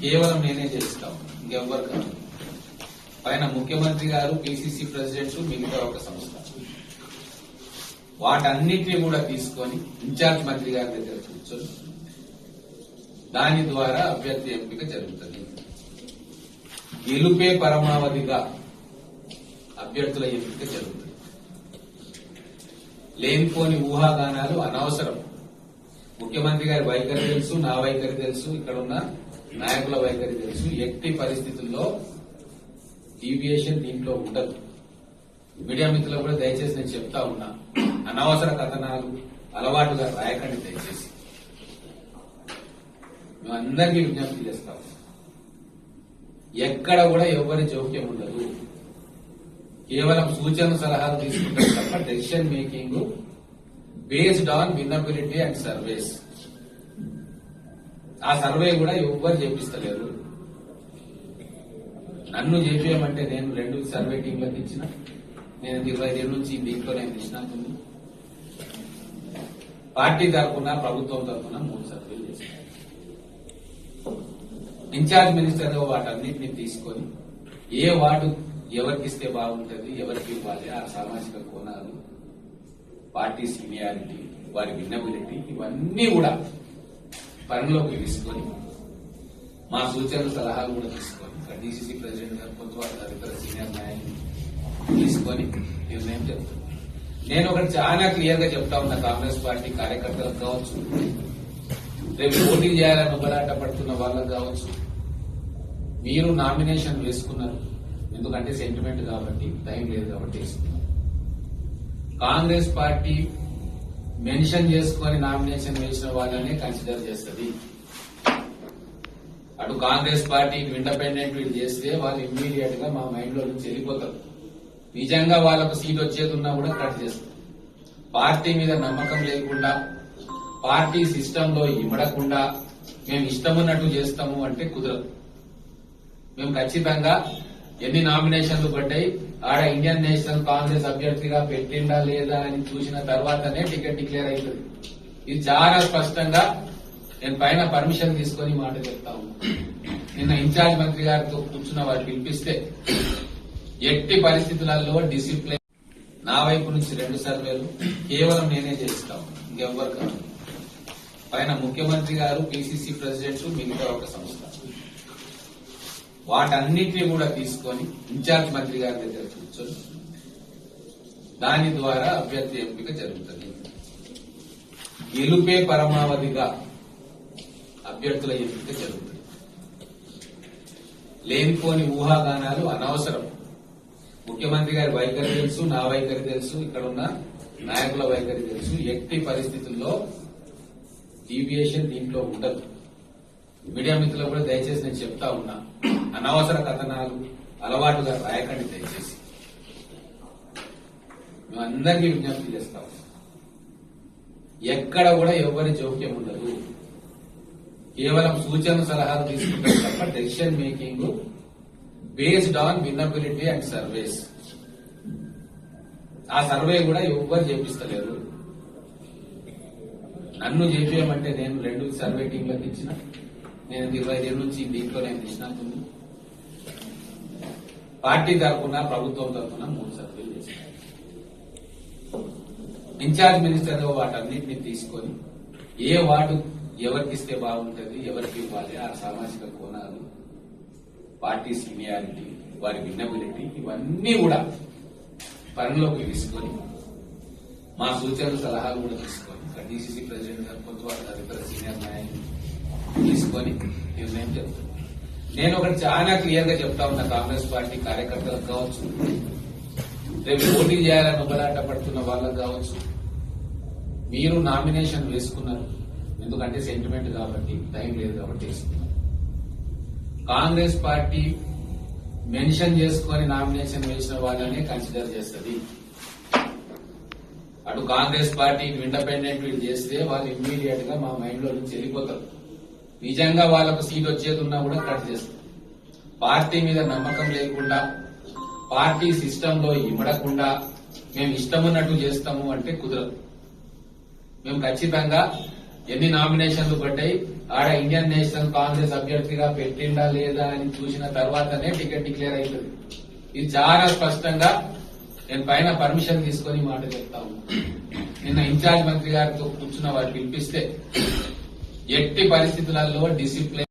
కేవలం నేనే చేస్తాం. ఇంకెవ్వరు కాదు. పైన ముఖ్యమంత్రి గారు పిసిసి ప్రెసిడెంట్ మిగతా ఒక సంస్థ. వాటన్నిటిని కూడా తీసుకొని ఇన్ఛార్జ్ మంత్రి గారి దగ్గర కూర్చొని దాని ద్వారా అభ్యర్థి ఎంపిక జరుగుతుంది. గెలుపే పరమావధిగా అభ్యర్థుల ఎంపిక జరుగుతుంది. లేనిపోని ఊహాగానాలు అనవసరం. ముఖ్యమంత్రి గారి వైఖరి తెలుసు నా వైఖరి తెలుసు ఇక్కడ ఉన్న నాయకుల వైఖరి తెలుసు. ఎట్టి పరిస్థితుల్లో డీవియేషన్ దీంట్లో ఉండదు. మీడియా మిత్రులు కూడా దయచేసి నేను చెప్తా ఉన్నా అనవసర కథనాలు అలవాటుగా రాయకండి దయచేసి. మేము అందరికీ విజ్ఞప్తి చేస్తాం. ఎక్కడ కూడా ఎవరి జోక్యం ఉండదు. కేవలం సూచన సలహాలు తీసుకుంటాం తప్ప decision making based on winnability and surveys ఆ సర్వే కూడా ఎవ్వరు చేపిస్తలేరు. నన్ను చేపించమంటే నేను రెండు సర్వే టీంలకు ఇచ్చిన నేను ఇరవై ఏళ్ళ నుంచి దీంట్లో నేను ఇచ్చినట్టుంది పార్టీ తరఫున ప్రభుత్వం తరఫున మూడు సర్వేలు చేశాను ఇన్ఛార్జ్ మినిస్టర్ వాటన్నిటిని తీసుకొని ఏ వార్డు ఎవరికి ఇస్తే బాగుంటుంది ఎవరికి ఇవ్వాలి ఆ సామాజిక కోణాలు పార్టీ సీనియారిటీ వారి విన్నబిలిటీ ఇవన్నీ కూడా పరిలోకి తీసుకొని మా సూచనలు సలహాలు కూడా తీసుకొని ఇక్కడ డీసీసీ ప్రెసిడెంట్ గారు కొంత వారు తదితర సీనియర్ నాయకులు తీసుకొని నిర్ణయం చెప్తాను నేను ఒకటి చాలా క్లియర్గా చెప్తా ఉన్నా కాంగ్రెస్ పార్టీ కార్యకర్తలకు కావచ్చు రేపు పోటీ చేయాలని బలాట పడుతున్న వాళ్ళకు కావచ్చు. మీరు నామినేషన్ వేసుకున్నారు. ఎందుకంటే సెంటిమెంట్ కాబట్టి టైం లేదు కాబట్టి వేసుకున్నారు. కాంగ్రెస్ పార్టీ మెన్షన్ చేసుకొని నామినేషన్ వేసిన వాళ్ళని కన్సిడర్ చేస్తుంది. అటు కాంగ్రెస్ పార్టీ ఇండిపెండెంట్ వీళ్ళు చేస్తే వాళ్ళు ఇమ్మీడియట్గా మా మైండ్లో నుంచి వెళ్ళిపోతారు నిజంగా వాళ్ళకు సీట్ వచ్చేది ఉన్నా కూడా కట్ చేస్తారు. పార్టీ మీద నమ్మకం లేకుండా పార్టీ సిస్టమ్లో ఇమడకుండా మేము ఇష్టమున్నట్టు చేస్తాము అంటే కుదరదు. మేము ఖచ్చితంగా ఎన్ని నామినేషన్లు పడ్డాయి? ఆడ ఇండియన్ నేషనల్ కాంగ్రెస్ అభ్యర్థిగా పెట్టిండా లేదా అని చూసిన తర్వాతనే టికెట్ డిక్లేర్ అవుతుంది ఇది చాలా స్పష్టంగా నేను పైన పర్మిషన్ తీసుకొని మాట చెప్తా నిన్న ఇన్ఛార్జ్ మంత్రి గారితో కూర్చున్న వారు పిలిపిస్తే ఎట్టి పరిస్థితులలో డిసిప్లిన్ నా వైపు నుంచి రెండు సర్వేలు కేవలం నేనే చేస్తాం ఇంకెవ్వరు కాదు. పైన ముఖ్యమంత్రి గారు పిసిసి ప్రెసిడెంట్ మిగతా ఒక సంస్థ. వాటన్నిటిని కూడా తీసుకొని ఇన్ఛార్జ్ మంత్రి గారి దగ్గర కూర్చొని దాని ద్వారా అభ్యర్థి ఎంపిక జరుగుతుంది. గెలుపే పరమావధిగా అభ్యర్థుల ఎంపిక జరుగుతుంది. లేనిపోని ఊహాగానాలు అనవసరం. ముఖ్యమంత్రి గారి వైఖరి తెలుసు నా వైఖరి తెలుసు ఇక్కడ ఉన్న నాయకుల వైఖరి తెలుసు. ఎట్టి పరిస్థితుల్లో డీవియేషన్ దీంట్లో ఉండదు. మీడియా మిత్రులు కూడా దయచేసి నేను చెప్తా ఉన్నా అనవసర కథనాలు అలవాటుగా రాయకండి దయచేసి. మేము అందరికీ విజ్ఞప్తి చేస్తాం ఎక్కడ కూడా ఎవరి జోక్యం ఉండదు. కేవలం సూచన సలహాలు తీసుకుంటాం తప్ప decision making based on winnability and surveys ఆ సర్వే కూడా ఎవ్వరు చేపిస్తలేరు. నన్ను చేపించమంటే నేను రెండు సర్వే టీంలకు ఇచ్చిన. నేను ఇరవై ఐదు నుంచి దీంట్లో నేను ఇచ్చినట్టుంది పార్టీ తరఫున ప్రభుత్వం తరఫున మూడు సర్వేలు చేశాను ఇన్ఛార్జ్ మినిస్టర్ వాటన్నిటిని తీసుకొని ఏ వార్డు ఎవరికి ఇస్తే బాగుంటుంది ఎవరికి ఇవ్వాలి ఆ సామాజిక కోణాలు పార్టీ సీనియారిటీ వారి విన్నబిలిటీ ఇవన్నీ కూడా పనిలోకి తీసుకొని మా సూచనలు సలహాలు కూడా తీసుకొని ఇక్కడ డీసీసీ ప్రెసిడెంట్ గారు కొంతవరకు తదితర సీనియర్ నాయకులు తీసుకొని నిర్ణయం నేను ఒకటి చాలా క్లియర్గా చెప్తా ఉన్నా కాంగ్రెస్ పార్టీ కార్యకర్తలకు కావచ్చు రేపు పోటీ చేయాలని ఉబలాట పడుతున్న వాళ్ళకు కావచ్చు. మీరు నామినేషన్ వేసుకున్నారు. ఎందుకంటే సెంటిమెంట్ కాబట్టి టైం లేదు కాబట్టి వేసుకున్నారు. కాంగ్రెస్ పార్టీ మెన్షన్ చేసుకొని నామినేషన్ వేసిన వాళ్ళనే కన్సిడర్ చేస్తుంది. అటు కాంగ్రెస్ పార్టీ ఇండిపెండెంట్ వీళ్ళు చేస్తే వాళ్ళు ఇమ్మీడియట్గా మా మైండ్లో నుంచి వెళ్ళిపోతారు. నిజంగా వాళ్ళకు సీట్ వచ్చేది ఉన్నా కూడా కట్ చేస్తారు పార్టీ మీద నమ్మకం లేకుండా పార్టీ సిస్టమ్లో ఇమడకుండా మేము ఇష్టమున్నట్టు చేస్తాము అంటే కుదరదు. మేము ఖచ్చితంగా ఎన్ని నామినేషన్లు పడ్డాయి ఆడ ఇండియన్ నేషనల్ కాంగ్రెస్ అభ్యర్థిగా పెట్టిండా లేదా అని చూసిన తర్వాతనే టికెట్ డిక్లేర్ అవుతుంది ఇది చాలా స్పష్టంగా నేను పైన పర్మిషన్ తీసుకొని మాట చెప్తా ఉన్నా. నిన్న ఇన్ఛార్జ్ మంత్రి గారితో కూర్చున్న వారు పిలిపిస్తే ఎట్టి పరిస్థితులలో డిసిప్లిన్